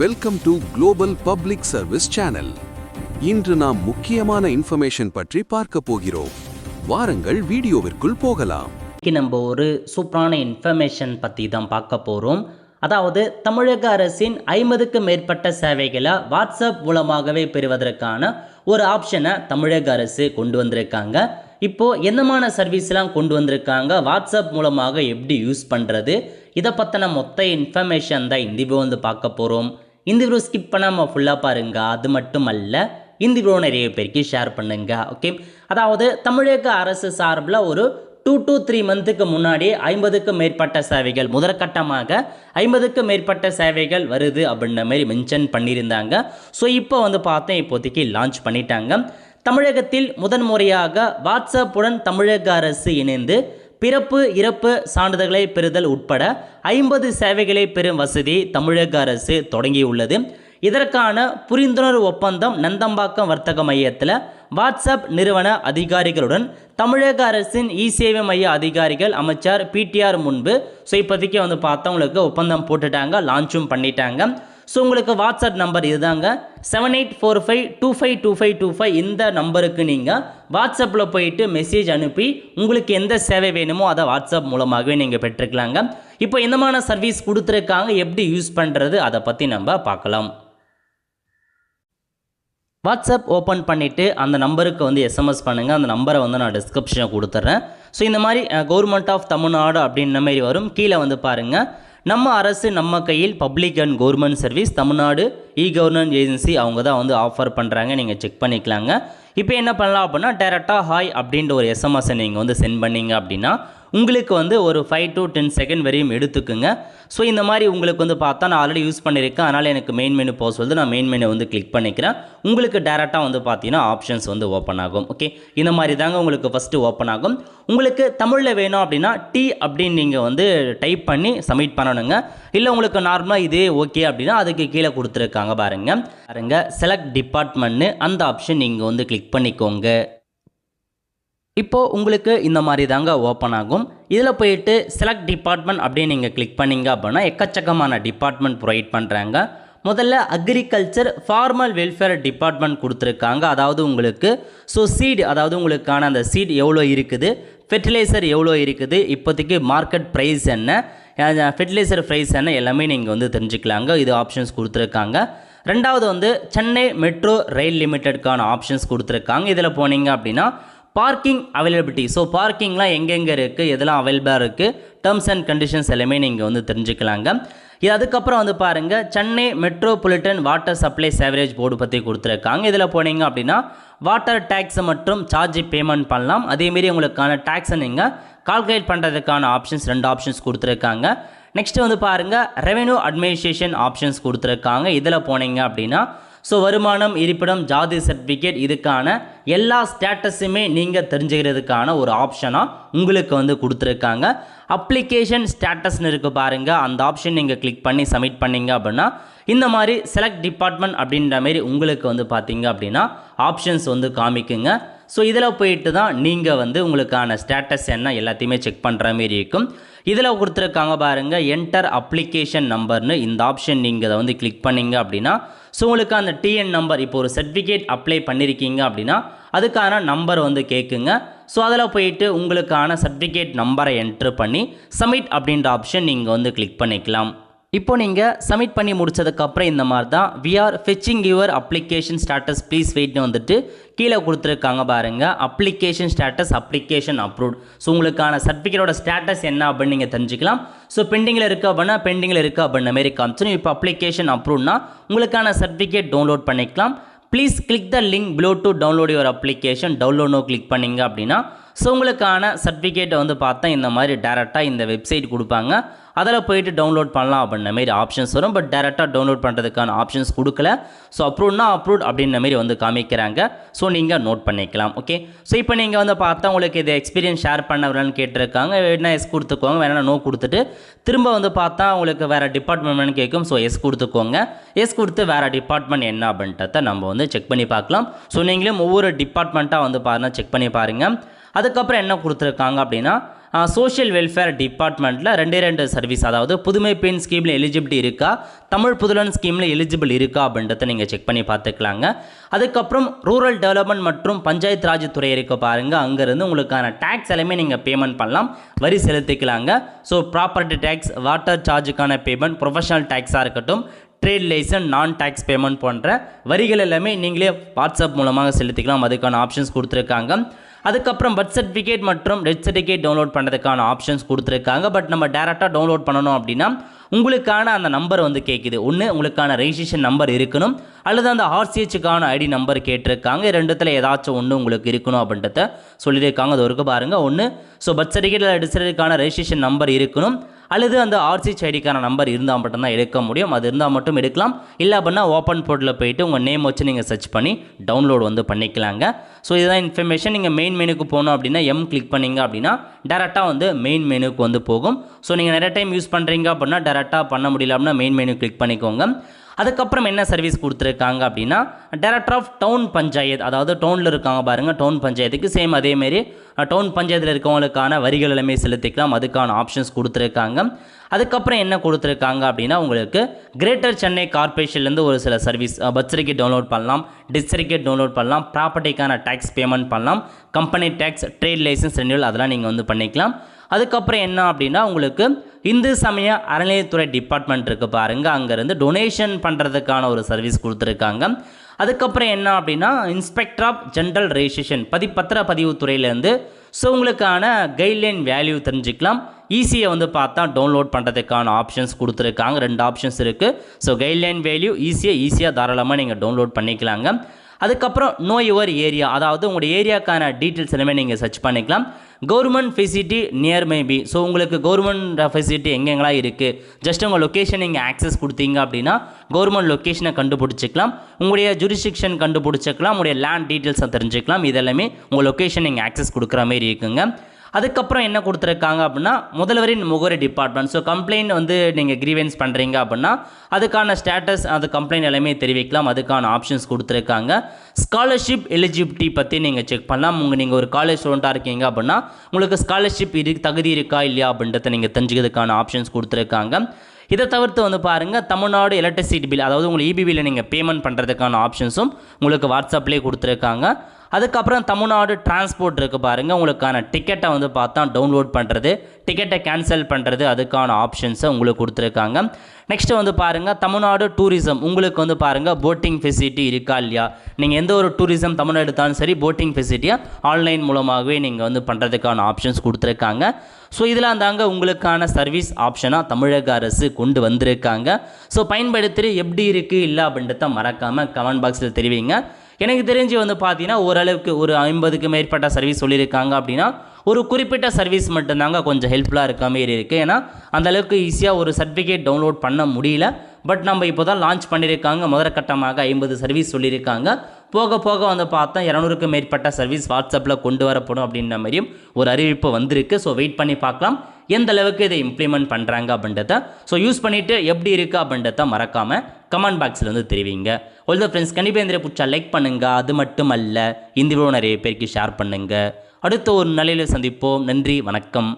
Welcome to global public service channel இன்று நாம் முக்கியமான இன்ஃபர்மேஷன் பற்றி பார்க்க போகிறோம். வாரங்கள் வீடியோவிற்குள் போகலாம். இன்னைக்கு நம்ம ஒரு சூப்பரான இன்ஃபர்மேஷன் பற்றி தான் பார்க்க போகிறோம் அதாவது தமிழக அரசின் ஐம்பதுக்கு மேற்பட்ட சேவைகளை வாட்ஸ்அப் மூலமாகவே பெறுவதற்கான ஒரு ஆப்ஷனை தமிழக அரசு கொண்டு வந்திருக்காங்க. இப்போது என்னமான சர்வீஸ்லாம் கொண்டு வந்திருக்காங்க? வாட்ஸ்அப் மூலமாக எப்படி யூஸ் பண்ணுறது இதை பற்றின மொத்த இன்ஃபர்மேஷன் தான் இந்த வந்து பார்க்க போகிறோம் இந்த வீடியோ ஸ்கிப் பண்ணாமல் ஃபுல்லாக பாருங்க. அது மட்டும் அல்ல இந்த வீடியோ நிறைய பேருக்கு ஷேர் பண்ணுங்க ஓகே அதாவது தமிழக அரசு சார்பில் ஒரு டூ டு த்ரீ மந்த்துக்கு முன்னாடி ஐம்பதுக்கும் மேற்பட்ட சேவைகள் முதற்கட்டமாக ஐம்பதுக்கும் மேற்பட்ட சேவைகள் வருது அப்படின்ற மாதிரி மென்ஷன் பண்ணியிருந்தாங்க. ஸோ இப்போ வந்து பார்த்தேன் இப்போதைக்கு லான்ச் பண்ணிட்டாங்க. தமிழகத்தில் முதன்முறையாக வாட்ஸ்அப்புடன் தமிழக அரசு இணைந்து பிறப்பு இறப்பு சான்றிதழ்களை பெறுதல் உட்பட ஐம்பது சேவைகளை பெறும் வசதி தமிழக அரசு தொடங்கியுள்ளது. இதற்கான புரிந்துணர்வு ஒப்பந்தம் நந்தம்பாக்கம் வர்த்தக மையத்தில் வாட்ஸ்அப் நிறுவன அதிகாரிகளுடன் தமிழக அரசின் இ சேவை மைய அதிகாரிகள் அமைச்சர் பிடிஆர் முன்பு ஸோ இப்போதைக்கு வந்து பார்த்தவங்களுக்கு ஒப்பந்தம் போட்டுட்டாங்க லான்ச்சும் பண்ணிட்டாங்க. ஸோ உங்களுக்கு வாட்ஸ்அப் நம்பர் இதுதாங்க. Seven eight four five two five two five two five இந்த நம்பருக்கு நீங்கள் வாட்ஸ்அப்பில் போயிட்டு மெசேஜ் அனுப்பி உங்களுக்கு எந்த சேவை வேணுமோ அதை வாட்ஸ்அப் மூலமாகவே நீங்கள் பெற்றுக்கலாங்க. இப்போ என்னமான சர்வீஸ் கொடுத்துருக்காங்க. எப்படி யூஸ் பண்ணுறது அதை பற்றி நம்ம பார்க்கலாம். வாட்ஸ்அப் ஓப்பன் பண்ணிவிட்டு அந்த நம்பருக்கு வந்து எஸ்எம்எஸ் பண்ணுங்கள் அந்த நம்பரை வந்து நான் டிஸ்கிரிப்ஷனை கொடுத்துட்றேன் ஸோ இந்த மாதிரி கவர்மெண்ட் ஆஃப் தமிழ்நாடு அப்படின்ற மாதிரி வரும். கீழே வந்து பாருங்கள் நம்ம அரசு நம்ம கையில் public and government service Tamil Nadu e governance agency அவங்க தான் வந்து ஆஃபர் பண்ணுறாங்க நீங்கள் செக் பண்ணிக்கலாங்க. இப்போ என்ன பண்ணலாம் அப்படின்னா டேரெக்டாக ஹாய் அப்படின்ற ஒரு எஸ்எம்எஸ்ஸை நீங்கள் வந்து சென்ட் பண்ணீங்க அப்படின்னா உங்களுக்கு வந்து ஒரு ஃபைவ் டு டென் செகண்ட் வரையும் எடுத்துக்குங்க. ஸோ இந்த மாதிரி உங்களுக்கு வந்து பார்த்தா நான் ஆல்ரெடி யூஸ் பண்ணியிருக்கேன் அதனால் எனக்கு மெயின் மெனு போக சொல்லுது. நான் மெயின் மெனு வந்து கிளிக் பண்ணிக்கிறேன். உங்களுக்கு டேரெக்டாக வந்து பார்த்தீங்கன்னா ஆப்ஷன்ஸ் வந்து ஓப்பன் ஆகும். ஓகே இந்த மாதிரி தாங்க உங்களுக்கு ஃபஸ்ட்டு ஓப்பன் ஆகும். உங்களுக்கு தமிழில் வேணும் அப்படின்னா டி அப்படின்னு நீங்கள் வந்து டைப் பண்ணி சப்மிட் பண்ணணுங்க. இல்லை உங்களுக்கு நார்மலாக இதே ஓகே அப்படின்னா அதுக்கு கீழே கொடுத்துருக்காங்க. பாருங்க. பாருங்க செலக்ட் டிபார்ட்மெண்ட்னு அந்த ஆப்ஷன் நீங்கள் வந்து கிளிக் பண்ணிக்கோங்க. இப்போது உங்களுக்கு இந்த மாதிரி தாங்க ஓப்பன் ஆகும். இதில் போயிட்டு செலக்ட் டிபார்ட்மெண்ட் அப்படின்னு நீங்கள் கிளிக் பண்ணீங்க அப்படின்னா எக்கச்சக்கமான டிபார்ட்மெண்ட் ப்ரொவைட் பண்ணுறாங்க முதல்ல அக்ரிகல்ச்சர் ஃபார்மல் வெல்ஃபேர் டிபார்ட்மெண்ட் கொடுத்துருக்காங்க. அதாவது உங்களுக்கு ஸோ சீடு அதாவது உங்களுக்கான அந்த சீட் எவ்வளோ இருக்குது ஃபெர்டிலைசர் எவ்வளோ இருக்குது இப்போதைக்கு மார்க்கெட் ப்ரைஸ் என்ன ஃபெர்டிலைசர் ப்ரைஸ் என்ன எல்லாமே நீங்கள் வந்து தெரிஞ்சுக்கலாங்க. இது ஆப்ஷன்ஸ் கொடுத்துருக்காங்க. ரெண்டாவது வந்து சென்னை மெட்ரோ ரயில் லிமிட்டெட்கான ஆப்ஷன்ஸ் கொடுத்துருக்காங்க. இதில் போனீங்க அப்படின்னா பார்க்கிங் அவைலபிலிட்டி ஸோ பார்க்கிங்லாம் எங்கெங்கே இருக்குது எதெல்லாம் அவைலபிளாக இருக்குது டேர்ம்ஸ் அண்ட் கண்டிஷன்ஸ் எல்லாமே நீங்கள் வந்து தெரிஞ்சுக்கலாங்க. இது அதுக்கப்புறம் வந்து பாருங்கள் Chennai metropolitan water supply sewerage board பற்றி கொடுத்துருக்காங்க. இதில் போனீங்க அப்படின்னா வாட்டர் டேக்ஸ் மற்றும் சார்ஜ் பேமெண்ட் பண்ணலாம். அதேமாரி உங்களுக்கான டேக்ஸை நீங்கள் கால்குலேட் பண்ணுறதுக்கான ஆப்ஷன்ஸ் ரெண்டு ஆப்ஷன்ஸ் கொடுத்துருக்காங்க. நெக்ஸ்ட் வந்து பாருங்கள் ரெவென்யூ அட்மினிஸ்ட்ரேஷன் ஆப்ஷன்ஸ் கொடுத்துருக்காங்க. இதில் போனீங்க அப்படின்னா ஸோ வருமானம் இருப்பிடம் ஜாதி சர்டிஃபிகேட் இதுக்கான எல்லா ஸ்டேட்டஸுமே நீங்கள் தெரிஞ்சுக்கிறதுக்கான ஒரு ஆப்ஷனாக உங்களுக்கு வந்து கொடுத்துருக்காங்க. அப்ளிகேஷன் ஸ்டேட்டஸ்னு இருக்குது பாருங்கள் அந்த ஆப்ஷன் நீங்கள் கிளிக் பண்ணி சப்மிட் பண்ணீங்க அப்படின்னா இந்த மாதிரி செலக்ட் டிபார்ட்மெண்ட் அப்படின்ற மாதிரி உங்களுக்கு வந்து பார்த்தீங்க அப்படின்னா ஆப்ஷன்ஸ் வந்து காமிக்குங்க. ஸோ இதில் போயிட்டு தான் நீங்கள் வந்து உங்களுக்கான ஸ்டேட்டஸ் என்ன எல்லாத்தையுமே செக் பண்ணுற மாரி இருக்கும். இதில் கொடுத்துருக்காங்க பாருங்கள் என்டர் அப்ளிகேஷன் நம்பர்னு இந்த ஆப்ஷன் நீங்கள் அதை வந்து கிளிக் பண்ணீங்க அப்படின்னா ஸோ உங்களுக்கு அந்த டிஎன் நம்பர் இப்போ ஒரு சர்டிஃபிகேட் அப்ளை பண்ணியிருக்கீங்க அப்படின்னா அதுக்கான நம்பர் வந்து கேட்குங்க ஸோ அதில் போயிட்டு உங்களுக்கான சர்டிஃபிகேட் நம்பரை என்ட்ரு பண்ணி சப்மிட் அப்படின்ற ஆப்ஷன் நீங்கள் வந்து கிளிக் பண்ணிக்கலாம். இப்போ நீங்கள் சப்மிட் பண்ணி முடிச்சதுக்கப்புறம் இந்த மாதிரி தான். We are fetching your application status please வெயிட்னு வந்துட்டு கீழே கொடுத்துருக்காங்க பாருங்கள் application status application approved so உங்களுக்கான சர்டிஃபிகேட்டோட ஸ்டேட்டஸ் என்ன அப்படின்னு நீங்கள் தெரிஞ்சுக்கலாம். ஸோ பெண்டிங்கில் இருக்குது அப்படின்னா பெண்டிங்கில் இருக்குது அப்படின்ன மாரி காமிச்சிடும் இப்போ அப்ளிகேஷன் அப்ரூவ்னா உங்களுக்கான சர்டிஃபிகேட் டவுன்லோட் பண்ணிக்கலாம். Please click the link below to download your application download click பண்ணீங்க அப்படின்னா ஸோ உங்களுக்கான சர்டிஃபிகேட்டை வந்து பார்த்தா இந்த மாதிரி டேரெக்டாக இந்த வெப்சைட் கொடுப்பாங்க. அதில் போயிட்டு டவுன்லோட் பண்ணலாம் அப்படின்ற மாரி ஆப்ஷன்ஸ் வரும். பட் டேரெக்டாக டவுன்லோட் பண்ணுறதுக்கான ஆப்ஷன்ஸ் கொடுக்கல. ஸோ அப்ரூவ்னா அப்ரூவ் அப்படின்ற மாரி வந்து காமிக்கிறாங்க. ஸோ நீங்கள் நோட் பண்ணிக்கலாம். ஓகே ஸோ இப்போ நீங்கள் வந்து பார்த்தா உங்களுக்கு இது எக்ஸ்பீரியன்ஸ் ஷேர் பண்ண வரலான்னு கேட்டிருக்காங்க. வேணா எஸ் கொடுத்துக்கோங்க. வேணா நோ கொடுத்துட்டு திரும்ப வந்து பார்த்தா உங்களுக்கு வேறு டிபார்ட்மெண்ட் கேட்கும். ஸோ எஸ் கொடுத்துக்கோங்க. எஸ் கொடுத்து வேறு டிபார்ட்மெண்ட் என்ன அப்படின்றத நம்ம வந்து செக் பண்ணி பார்க்கலாம். ஸோ நீங்களும் ஒவ்வொரு டிபார்ட்மெண்ட்டாக வந்து பாருங்கள் செக் பண்ணி பாருங்கள் அதுக்கப்புறம் என்ன கொடுத்துருக்காங்க அப்படின்னா சோஷியல் வெல்ஃபேர் டிபார்ட்மெண்ட்டில் ரெண்டே ரெண்டு சர்வீஸ் அதாவது புதுமை பெண் ஸ்கீமில் எலிஜிபிலிட்டி இருக்கா தமிழ் புதுலன் ஸ்கீமில் எலிஜிபிள் இருக்கா அப்படின்றத நீங்கள் செக் பண்ணி பார்த்துக்கலாங்க. அதுக்கப்புறம் ரூரல் டெவலப்மெண்ட் மற்றும் பஞ்சாயத்து ராஜ் துறை இருக்க பாருங்கள் அங்கேருந்து உங்களுக்கான டேக்ஸ் எல்லாமே நீங்கள் பேமெண்ட் பண்ணலாம் வரி செலுத்திக்கலாங்க. ஸோ ப்ராப்பர்ட்டி டேக்ஸ் வாட்டர் சார்ஜுக்கான பேமெண்ட் ப்ரொஃபஷனல் டேக்ஸாக இருக்கட்டும் trade licence non tax payment போன்ற வரிகள் எல்லாமே நீங்களே வாட்ஸ்அப் மூலமாக செலுத்திக்கலாம் அதுக்கான ஆப்ஷன்ஸ் கொடுத்துருக்காங்க. அதுக்கப்புறம் பர்த் சர்டிஃபிகேட் மற்றும் டெத் சர்டிஃபிகேட் டவுன்லோட் பண்ணுறதுக்கான ஆப்ஷன்ஸ் கொடுத்துருக்காங்க. பட் நம்ம டேரெக்டாக டவுன்லோட் பண்ணணும் அப்படின்னா உங்களுக்கான அந்த நம்பர் வந்து கேட்குது ஒன்று உங்களுக்கான ரெஜிஸ்ட்ரேஷன் நம்பர் இருக்கணும். அல்லது அந்த ஆர்சிஹெச்சுக்கான ஐடி நம்பர் கேட்டிருக்காங்க. ரெண்டுத்தில் ஏதாச்சும் ஒன்று உங்களுக்கு இருக்கணும் அப்படின்றத சொல்லியிருக்காங்க. அது ஒருக்கு பாருங்கள் ஒன்று ஸோ பர்த் சர்டிஃபிகேட் டெத் சர்டிஃபிகேட்டுக்கான ரெஜிஸ்ட்ரேஷன் நம்பர் இருக்கணும். அல்லது அந்த ஆர்சிஹெச் ஐடிக்கான நம்பர் இருந்தால் மட்டும்தான் எடுக்க முடியும். அது இருந்தால் மட்டும் எடுக்கலாம். இல்லை அப்படின்னா ஓப்பன் போர்ட்டில் போயிட்டு உங்கள் நேம் வச்சு நீங்கள் சர்ச் பண்ணி டவுன்லோடு வந்து பண்ணிக்கலாங்க. ஸோ இதுதான் இன்ஃபர்மேஷன் நீங்கள் மெயின் மெனுக்கு போகணும் அப்படின்னா எம் கிளிக் பண்ணீங்க அப்படின்னா டேரெக்டாக வந்து மெயின் மெனுக்கு வந்து போகும். ஸோ நீங்கள் நிறைய டைம் யூஸ் பண்ணுறீங்க அப்படின்னா டேரெக்டாக பண்ண முடியல அப்படின்னா மெயின் மெனு கிளிக் பண்ணிக்கோங்க. அதுக்கப்புறம் என்ன சர்வீஸ் கொடுத்துருக்காங்க அப்படின்னா டேரக்டர் ஆஃப் டவுன் பஞ்சாயத் அதாவது டவுனில் இருக்காங்க பாருங்கள் டவுன் பஞ்சாயத்துக்கு சேம் அதேமாரி டவுன் பஞ்சாயத்தில் இருக்கவங்களுக்கான வரிகள் எல்லாமே செலுத்திக்கலாம் அதுக்கான ஆப்ஷன்ஸ் கொடுத்துருக்காங்க. அதுக்கப்புறம் என்ன கொடுத்துருக்காங்க அப்படின்னா உங்களுக்கு கிரேட்டர் சென்னை கார்பரேஷன்லேருந்து ஒரு சில சர்வீஸ் பர்த் சர்டிஃபிகேட் டவுன்லோட் பண்ணலாம் டெத் சர்டிஃபிகேட் டவுன்லோட் பண்ணலாம் ப்ராப்பர்ட்டிக்கான டேக்ஸ் பேமெண்ட் பண்ணலாம் company tax trade licence renewal அதெல்லாம் நீங்கள் வந்து பண்ணிக்கலாம். அதுக்கப்புறம் என்ன அப்படின்னா உங்களுக்கு இந்து சமய அறநிலையத்துறை டிபார்ட்மெண்ட் இருக்குது பாருங்கள் அங்கேருந்து டொனேஷன் பண்ணுறதுக்கான ஒரு சர்வீஸ் கொடுத்துருக்காங்க. அதுக்கப்புறம் என்ன அப்படின்னா இன்ஸ்பெக்டர் ஆஃப் ஜென்ரல் ரெஜிஸ்ட்ரேஷன் பதிப்பத்திர பதிவுத்துறையிலேருந்து ஸோ உங்களுக்கான கைட்லைன் வேல்யூ தெரிஞ்சுக்கலாம். ஈஸியை வந்து பார்த்தா டவுன்லோட் பண்ணுறதுக்கான ஆப்ஷன்ஸ் கொடுத்துருக்காங்க. ரெண்டு ஆப்ஷன்ஸ் இருக்குது ஸோ கைட்லைன் வேல்யூ ஈஸியாக ஈஸியாக தாராளமாக நீங்கள் டவுன்லோட் பண்ணிக்கலாங்க. அதுக்கப்புறம் நோ யுவர் ஏரியா அதாவது உங்களுடைய ஏரியாக்கான டீட்டெயில்ஸ் எல்லாமே நீங்கள் சர்ச் பண்ணிக்கலாம். Government facility near maybe so உங்களுக்கு கவர்மெண்ட் ஃபெசிலிட்டி எங்கெங்கெல்லாம் இருக்குது ஜஸ்ட் உங்கள் லொக்கேஷன் நீங்கள் ஆக்சஸ் கொடுத்தீங்க அப்படின்னா கவர்மெண்ட் லொக்கேஷனை கண்டுபிடிச்சிக்கலாம். உங்களுடைய ஜுரிஸ்டிக்ஷன் கண்டுபிடிச்சிக்கலாம். உங்களுடைய லேண்ட் டீட்டெயில்ஸை தெரிஞ்சுக்கலாம். இதெல்லாமே உங்கள் லொக்கேஷன் நீங்கள் ஆக்சஸ் கொடுக்குற மாதிரி இருக்குங்க. அதுக்கப்புறம் என்ன கொடுத்துருக்காங்க அப்படின்னா முதல்வரின் முகவரி டிபார்ட்மெண்ட் ஸோ கம்ப்ளைண்ட் வந்து நீங்கள் கிரீவன்ஸ் பண்ணுறீங்க அப்படின்னா அதுக்கான ஸ்டேட்டஸ் அது கம்ப்ளைண்ட் எல்லாமே தெரிவிக்கலாம். அதுக்கான ஆப்ஷன்ஸ் கொடுத்துருக்காங்க. ஸ்காலர்ஷிப் எலிஜிபிலிட்டி பற்றி நீங்கள் செக் பண்ணலாம். உங்கள் நீங்கள் ஒரு காலேஜ் ஸ்டூடெண்ட்டாக இருக்கீங்க அப்படின்னா உங்களுக்கு ஸ்காலர்ஷிப் இரு தகுதி இருக்கா இல்லையா அப்படின்றத நீங்கள் தெரிஞ்சுக்கிறதுக்கான ஆப்ஷன்ஸ் கொடுத்துருக்காங்க. இதை தவிர்த்து வந்து பாருங்கள் தமிழ்நாடு எலக்ட்ரிசிட்டி பில் அதாவது உங்களுக்கு இபி பில்லை நீங்கள் பேமெண்ட் பண்ணுறதுக்கான ஆப்ஷன்ஸும் உங்களுக்கு வாட்ஸ்அப்லேயே கொடுத்துருக்காங்க. அதுக்கப்புறம் தமிழ்நாடு டிரான்ஸ்போர்ட் இருக்குது பாருங்கள் உங்களுக்கான டிக்கெட்டை வந்து பார்த்தா டவுன்லோட் பண்ணுறது டிக்கெட்டை கேன்சல் பண்ணுறது அதுக்கான ஆப்ஷன்ஸை உங்களுக்கு கொடுத்துருக்காங்க. நெக்ஸ்ட்டு வந்து பாருங்கள் தமிழ்நாடு டூரிசம் உங்களுக்கு வந்து பாருங்கள் போட்டிங் ஃபெசிலிட்டி இருக்கா இல்லையா? நீங்கள் எந்த ஒரு டூரிசம் தமிழ்நாடு எடுத்தாலும் சரி போட்டிங் ஃபெசிலிட்டியாக ஆன்லைன் மூலமாகவே நீங்கள் வந்து பண்ணுறதுக்கான ஆப்ஷன்ஸ் கொடுத்துருக்காங்க. ஸோ இதெல்லாம் தாங்க உங்களுக்கான சர்வீஸ் ஆப்ஷனாக தமிழக அரசு கொண்டு வந்திருக்காங்க. ஸோ பயன்படுத்துகிற எப்படி இருக்குது இல்லை அப்படின்றத மறக்காமல் கமெண்ட் பாக்ஸில் தெரிவிங்க. எனக்கு தெரிஞ்சு வந்து பார்த்தீங்கன்னா ஓரளவுக்கு ஒரு ஐம்பதுக்கு மேற்பட்ட சர்வீஸ் சொல்லியிருக்காங்க அப்படின்னா ஒரு குறிப்பிட்ட சர்வீஸ் மட்டும்தாங்க கொஞ்சம் ஹெல்ப்ஃபுல்லாக இருக்க மாரி இருக்குது ஏன்னா அந்த அளவுக்கு ஈஸியாக ஒரு சர்டிஃபிகேட் டவுன்லோட் பண்ண முடியல. பட் நம்ம இப்போ தான் லான்ச் பண்ணியிருக்காங்க. முதல் கட்டமாக ஐம்பது சர்வீஸ் சொல்லியிருக்காங்க. போக போக வந்து பார்த்தா இரநூறுக்கும் மேற்பட்ட சர்வீஸ் வாட்ஸ்அப்பில் கொண்டு வரப்படும் அப்படின்ற மாதிரியும் ஒரு அறிவிப்பு வந்திருக்கு. ஸோ வெயிட் பண்ணி பார்க்கலாம். எந்த அளவுக்கு இதை இம்ப்ளிமெண்ட் பண்ணுறாங்க அப்படின்றத. ஸோ யூஸ் பண்ணிவிட்டு எப்படி இருக்குது அப்படின்றத மறக்காமல் கமெண்ட் பாக்ஸில் வந்து தெரிவிங்க. ஒரு ஃப்ரெண்ட்ஸ் கண்டிப்பாக இந்த பிடிச்சா லைக் பண்ணுங்கள் அது மட்டும் அல்ல இந்த வீடியோ நிறைய பேருக்கு ஷேர் பண்ணுங்கள் அடுத்த ஒரு நிலையில் சந்திப்போம். நன்றி வணக்கம்.